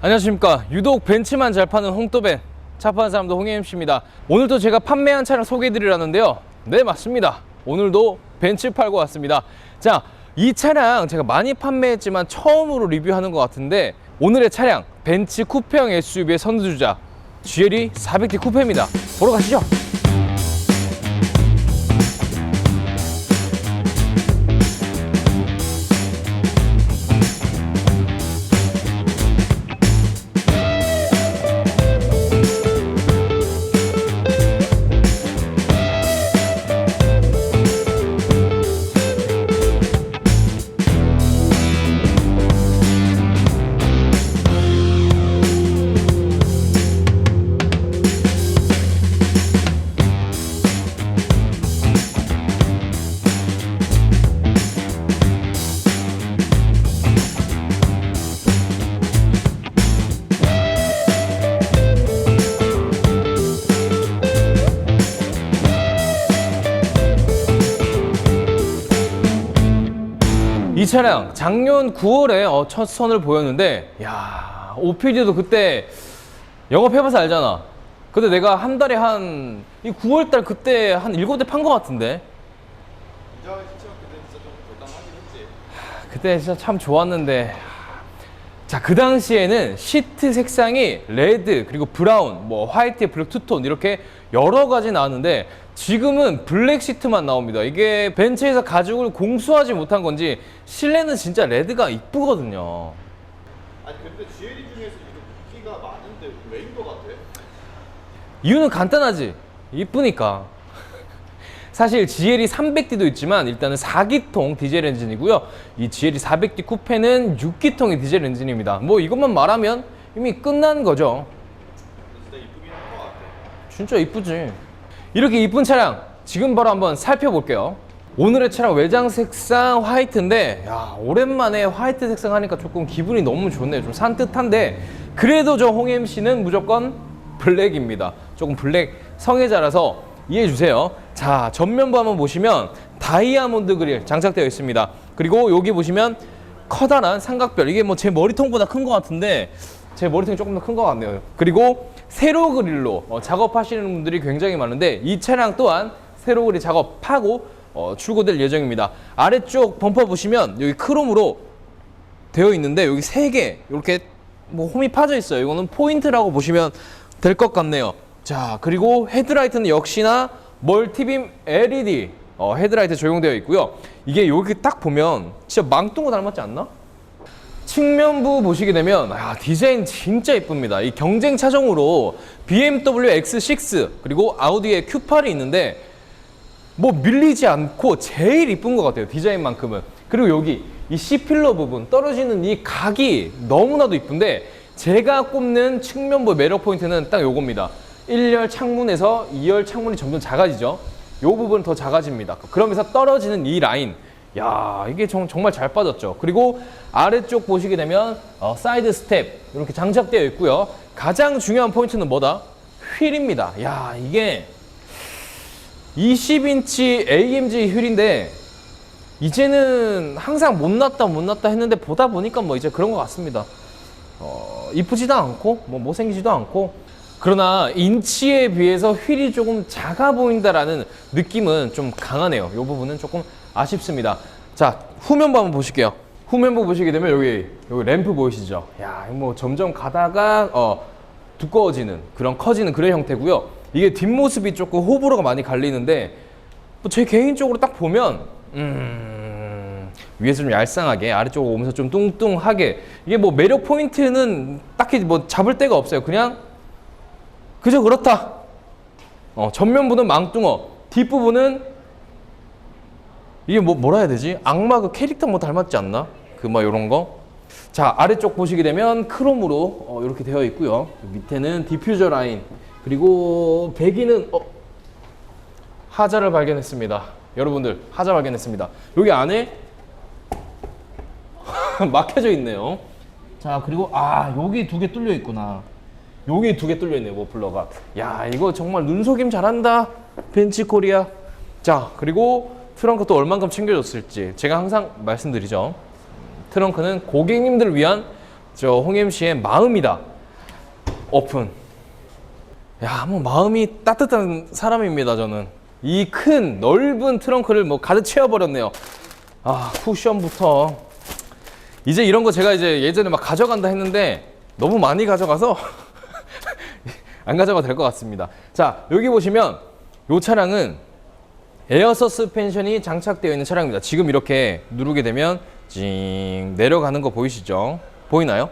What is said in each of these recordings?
안녕하십니까. 유독 벤츠만 잘 파는 홍또벤 차 파는 사람도 홍혜임씨입니다. 오늘도 제가 판매한 차량 소개해 드리려는데요. 네 맞습니다. 오늘도 벤츠 팔고 왔습니다. 자 이 차량 제가 많이 판매했지만 처음으로 리뷰하는 것 같은데 오늘의 차량 벤츠 쿠페형 SUV의 선두주자 GLE 400D 쿠페입니다. 보러 가시죠 차량 작년 9월에 어, 첫 선을 보였는데 야 오피디도 그때 영업해봐서 알잖아 근데 내가 한 달에 한이 9월달 그때 한 7대 판것 같은데. 그때 진짜 참 좋았는데 자 그 당시에는 시트 색상이 레드 그리고 브라운 뭐 화이트 블랙 투톤 이렇게 여러 가지 나왔는데 지금은 블랙 시트만 나옵니다. 이게 벤츠에서 가죽을 공수하지 못한 건지 실내는 진짜 레드가 이쁘거든요. 아니 근데 GLE 중에서 이렇게 인기가 많은데 왜인 것 같아? 이유는 간단하지. 이쁘니까. 사실 GLE 300D도 있지만 일단은 4기통 디젤 엔진이고요. 이 GLE 400D 쿠페는 6기통의 디젤 엔진입니다. 뭐 이것만 말하면 이미 끝난 거죠. 진짜 이쁘긴 한 것 같아. 진짜 이쁘지 이렇게 이쁜 차량 지금 바로 한번 살펴볼게요. 오늘의 차량 외장 색상 화이트인데 야 오랜만에 화이트 색상 하니까 조금 기분이 너무 좋네요. 좀 산뜻한데 그래도 저 홍 MC는 무조건 블랙입니다. 조금 블랙 성애자라서 이해해 주세요. 자 전면부 한번 보시면 다이아몬드 그릴 장착되어 있습니다. 그리고 여기 보시면 커다란 삼각별. 이게 뭐 제 머리통보다 큰 것 같은데 제 머리통이 조금 더 큰 것 같네요 그리고 세로 그릴로 어, 작업하시는 분들이 굉장히 많은데 이 차량 또한 세로 그릴 작업하고 어, 출고될 예정입니다 아래쪽 범퍼 보시면 여기 크롬으로 되어 있는데 여기 세 개 이렇게 뭐 홈이 파져 있어요. 이거는 포인트라고 보시면 될 것 같네요. 자 그리고 헤드라이트는 역시나 멀티빔 LED 어, 헤드라이트 적용되어 있고요. 이게 여기 딱 보면 진짜 망둥어 닮았지 않나? 측면부 보시게 되면 아, 디자인 진짜 이쁩니다. 이 경쟁 차종으로 BMW X6 그리고 아우디의 Q8이 있는데 뭐 밀리지 않고 제일 이쁜 것 같아요 디자인만큼은. 그리고 여기 이 C필러 부분 떨어지는 이 각이 너무나도 이쁜데 제가 꼽는 측면부 매력 포인트는 딱 요겁니다. 1열 창문에서 2열 창문이 점점 작아지죠. 요 부분 더 작아집니다. 그러면서 떨어지는 이 라인 야 이게 정, 정말 잘 빠졌죠. 그리고 아래쪽 보시게 되면 어, 사이드 스텝 이렇게 장착되어 있고요. 가장 중요한 포인트는 뭐다? 휠입니다. 야 이게 20인치 AMG 휠인데 이제는 항상 못났다 못났다 했는데 보다 보니까 뭐 이제 그런 것 같습니다. 어, 이쁘지도 않고 뭐 못생기지도 않고. 그러나 인치에 비해서 휠이 조금 작아 보인다라는 느낌은 좀 강하네요. 이 부분은 조금 아쉽습니다. 자 후면부 한번 보실게요. 후면부 보시게 되면 여기 여기 램프 보이시죠? 야, 뭐 점점 가다가 어, 두꺼워지는 그런 커지는 그런 형태고요. 이게 뒷모습이 조금 호불호가 많이 갈리는데 뭐 제 개인적으로 딱 보면 음, 위에서 좀 얄쌍하게 아래쪽으로 오면서 좀 뚱뚱하게 이게 뭐 매력 포인트는 딱히 뭐 잡을 데가 없어요. 그냥 그저 그렇다. 어, 전면부는 망뚱어, 뒷부분은 이게 뭐 뭐라 해야 되지? 악마 그 캐릭터 뭐 닮았지 않나? 그 막 이런 거. 자 아래쪽 보시게 되면 크롬으로 어, 이렇게 되어 있고요. 밑에는 디퓨저 라인 그리고 배기는 어, 하자를 발견했습니다. 여러분들 하자 발견했습니다. 여기 안에 막혀져 있네요. 자 그리고 아 여기 두 개 뚫려 있구나. 여기 두 개 뚫려 있네요 머플러가. 야 이거 정말 눈속임 잘한다 벤츠 코리아. 자 그리고 트렁크 또 얼만큼 챙겨줬을지 제가 항상 말씀드리죠. 트렁크는 고객님들 위한 저 홍임 씨의 마음이다. 오픈. 야, 뭐 마음이 따뜻한 사람입니다, 저는. 이 큰 넓은 트렁크를 뭐 가득 채워버렸네요. 아, 쿠션부터. 이제 이런 거 제가 이제 예전에 막 가져간다 했는데 너무 많이 가져가서 안 가져가도 될 것 같습니다. 자, 여기 보시면 이 차량은 에어 서스펜션이 장착되어 있는 차량입니다. 지금 이렇게 누르게 되면 찡 내려가는 거 보이시죠? 보이나요?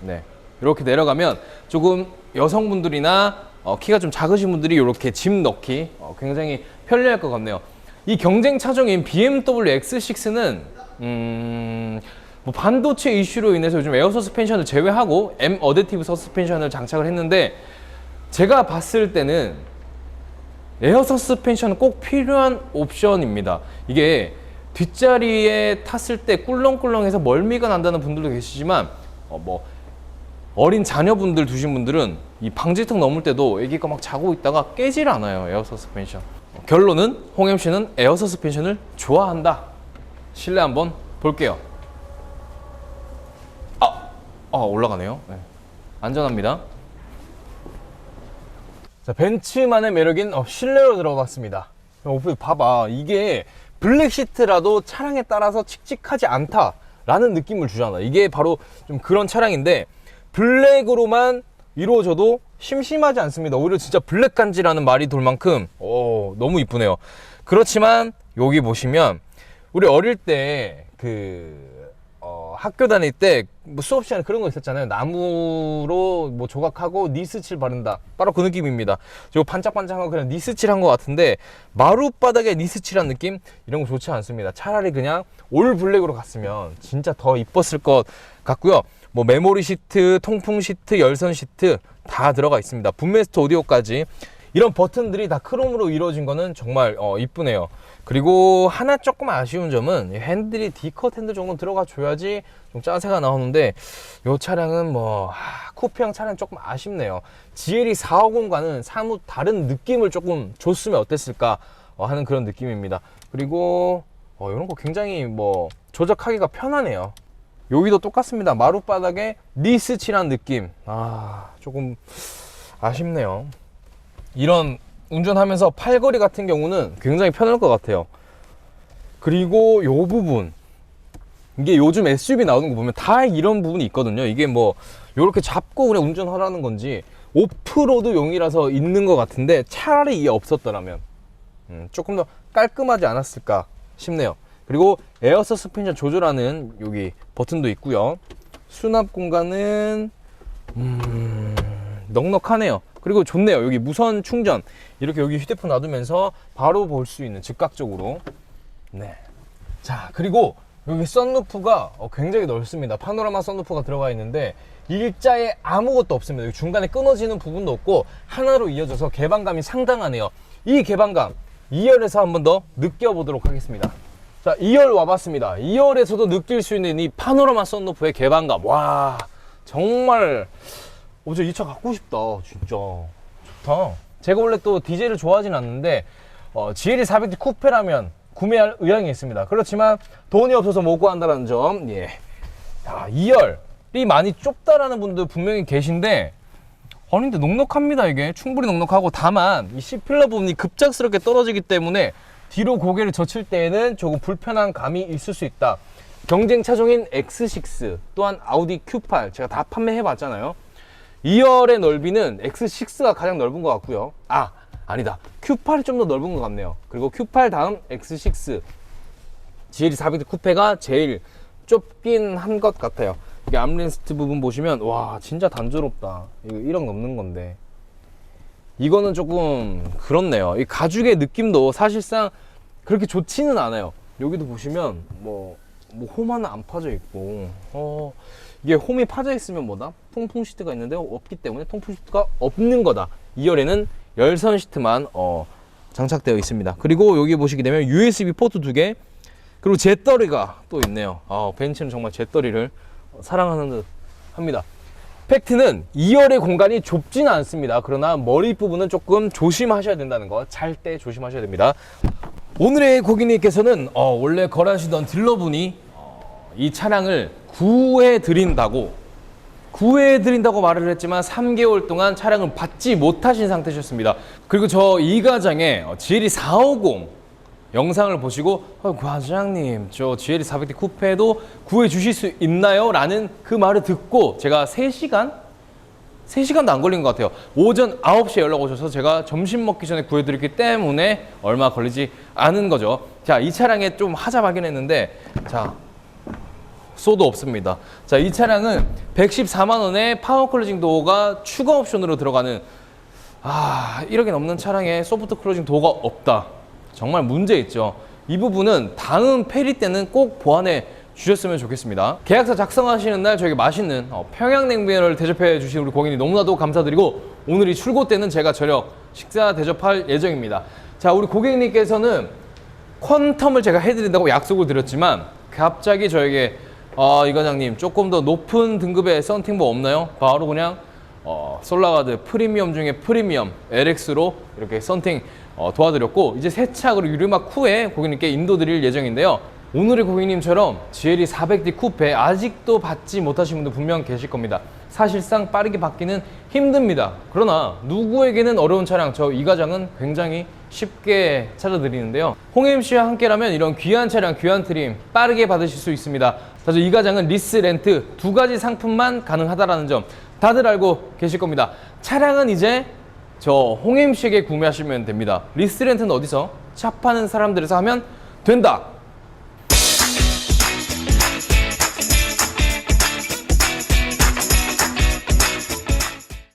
네. 이렇게 내려가면 조금 여성분들이나 어, 키가 좀 작으신 분들이 이렇게 짐 넣기 어, 굉장히 편리할 것 같네요. 이 경쟁 차종인 BMW X6는 음, 뭐 반도체 이슈로 인해서 요즘 에어 서스펜션을 제외하고 M 어댑티브 서스펜션을 장착을 했는데 제가 봤을 때는 에어 서스펜션은 꼭 필요한 옵션입니다. 이게 뒷자리에 탔을 때 꿀렁꿀렁해서 멀미가 난다는 분들도 계시지만 어, 뭐 어린 자녀분들 두신 분들은 이 방지턱 넘을 때도 애기가 막 자고 있다가 깨질 않아요 에어 서스펜션. 어, 결론은 홍 MC는 에어 서스펜션을 좋아한다. 실내 한번 볼게요. 아, 아 올라가네요. 네. 안전합니다 자 벤츠만의 매력인 어, 실내로 들어갔습니다 오프 봐봐 이게 블랙 시트라도 차량에 따라서 칙칙하지 않다 라는 느낌을 주잖아 이게 바로 좀 그런 차량인데 블랙으로만 이루어져도 심심하지 않습니다. 오히려 진짜 블랙 간지라는 말이 돌 만큼 오, 너무 이쁘네요. 그렇지만 여기 보시면 우리 어릴 때그 학교 다닐 때 뭐 수업 시간에 그런 거 있었잖아요. 나무로 뭐 조각하고 니스칠 바른다. 바로 그 느낌입니다. 저 반짝반짝한 거 그냥 니스칠한 것 같은데 마룻바닥에 니스칠한 느낌 이런 거 좋지 않습니다. 차라리 그냥 올 블랙으로 갔으면 진짜 더 이뻤을 것 같고요. 뭐 메모리 시트, 통풍 시트, 열선 시트 다 들어가 있습니다. 분메스트 오디오까지 이런 버튼들이 다 크롬으로 이루어진 거는 정말 어, 이쁘네요. 그리고 하나 조금 아쉬운 점은 이 핸들이 D컷 핸들 정도 들어가 줘야지 좀 짜세가 나오는데 이 차량은 뭐 하, 쿠페형 차량 조금 아쉽네요. GLE 450과는 사뭇 다른 느낌을 조금 줬으면 어땠을까 어, 하는 그런 느낌입니다. 그리고 어, 이런 거 굉장히 뭐 조작하기가 편하네요. 여기도 똑같습니다. 마룻바닥에 니스칠한 느낌. 아, 조금 아쉽네요. 이런 운전하면서 팔걸이 같은 경우는 굉장히 편할 것 같아요. 그리고 요 부분. 이게 요즘 SUV 나오는 거 보면 다 이런 부분이 있거든요. 이게 뭐, 요렇게 잡고 그냥 운전하라는 건지, 오프로드용이라서 있는 것 같은데, 차라리 이게 없었더라면, 음, 조금 더 깔끔하지 않았을까 싶네요. 그리고 에어 서스펜션 조절하는 여기 버튼도 있고요. 수납 공간은 음, 넉넉하네요. 그리고 좋네요. 여기 무선 충전 이렇게 여기 휴대폰 놔두면서 바로 볼 수 있는 즉각적으로. 네. 자 그리고 여기 썬루프가 어, 굉장히 넓습니다. 파노라마 썬루프가 들어가 있는데 일자에 아무것도 없습니다. 여기 중간에 끊어지는 부분도 없고 하나로 이어져서 개방감이 상당하네요. 이 개방감 2열에서 한번 더 느껴보도록 하겠습니다. 자, 2열 와봤습니다. 2열에서도 느낄 수 있는 이 파노라마 썬루프의 개방감. 와, 정말, 어, 저이차 갖고 싶다. 진짜. 좋다. 제가 원래 또 디젤을 좋아하진 않는데, 어, GLE 400D 쿠페라면 구매할 의향이 있습니다. 그렇지만 돈이 없어서 못 구한다는 점, 예. 야, 2열이 많이 좁다라는 분들 분명히 계신데, 아니 근데 넉넉합니다 이게 충분히 넉넉하고 다만 이 C필러 부분이 급작스럽게 떨어지기 때문에 뒤로 고개를 젖힐 때에는 조금 불편한 감이 있을 수 있다 경쟁 차종인 X6 또한 아우디 Q8 제가 다 판매해 봤잖아요 2열의 넓이는 X6가 가장 넓은 것 같고요 아 아니다 Q8이 좀 더 넓은 것 같네요 그리고 Q8 다음 X6 GLE 400D 쿠페가 제일 좁긴 한 것 같아요. 이게 암레스트 부분 보시면 와 진짜 단조롭다. 이거 1억 넘는 건데 이거는 조금 그렇네요. 이 가죽의 느낌도 사실상 그렇게 좋지는 않아요. 여기도 보시면 뭐, 뭐 홈 하나 안 파져 있고 어 이게 홈이 파져 있으면 뭐다? 통풍 시트가 있는데 없기 때문에 통풍 시트가 없는 거다. 2열에는 열선 시트만 어 장착되어 있습니다. 그리고 여기 보시게 되면 USB 포트 두 개, 그리고 잿더리가 또 있네요. 아, 벤츠는 정말 잿더리를 사랑하는 듯 합니다. 팩트는 2열의 공간이 좁지는 않습니다. 그러나 머리 부분은 조금 조심하셔야 된다는 거, 잘 때 조심하셔야 됩니다. 오늘의 고객님께서는 어, 원래 거래하시던 딜러분이 어, 이 차량을 구해 드린다고 구해 드린다고 말을 했지만 3개월 동안 차량을 받지 못하신 상태셨습니다. 그리고 저 이 과장에 어, GLE 450 영상을 보시고 어, 과장님 저 GLE 400D 쿠페도 구해 주실 수 있나요? 라는 그 말을 듣고 제가 3시간 3시간도 안 걸린 것 같아요. 오전 9시에 연락 오셔서 제가 점심 먹기 전에 구해드렸기 때문에 얼마 걸리지 않은 거죠. 자, 이 차량에 좀 하자 발견했는데, 자, 소도 없습니다. 자, 이 차량은 114만 원에 파워 클로징 도어가 추가 옵션으로 들어가는 아, 1억이 넘는 차량에 소프트 클로징 도어가 없다. 정말 문제 있죠. 이 부분은 다음 페리 때는 꼭 보완해 주셨으면 좋겠습니다. 계약서 작성하시는 날 저에게 맛있는 어, 평양냉면을 대접해 주신 우리 고객님 너무나도 감사드리고 오늘 이 출고 때는 제가 저녁 식사 대접할 예정입니다. 자, 우리 고객님께서는 퀀텀을 제가 해드린다고 약속을 드렸지만 갑자기 저에게 아, 이 과장님 조금 더 높은 등급의 썬팅 뭐 없나요? 바로 그냥 어, 솔라가드 프리미엄 중에 프리미엄 LX로 이렇게 썬팅 어, 도와드렸고 이제 새 차로 유리막 후에 고객님께 인도 드릴 예정인데요. 오늘의 고객님처럼 GLE 400D 쿠페 아직도 받지 못하신 분들 분명 계실 겁니다. 사실상 빠르게 받기는 힘듭니다. 그러나 누구에게는 어려운 차량 저 이 과장은 굉장히 쉽게 찾아드리는데요. 홍임 씨와 함께라면 이런 귀한 차량, 귀한 트림 빠르게 받으실 수 있습니다. 자, 저이 과장은 리스, 렌트 두 가지 상품만 가능하다라는 점 다들 알고 계실 겁니다. 차량은 이제 저 홍임 씨에게 구매하시면 됩니다. 리스 렌트는 어디서? 차 파는 사람들에서 하면 된다.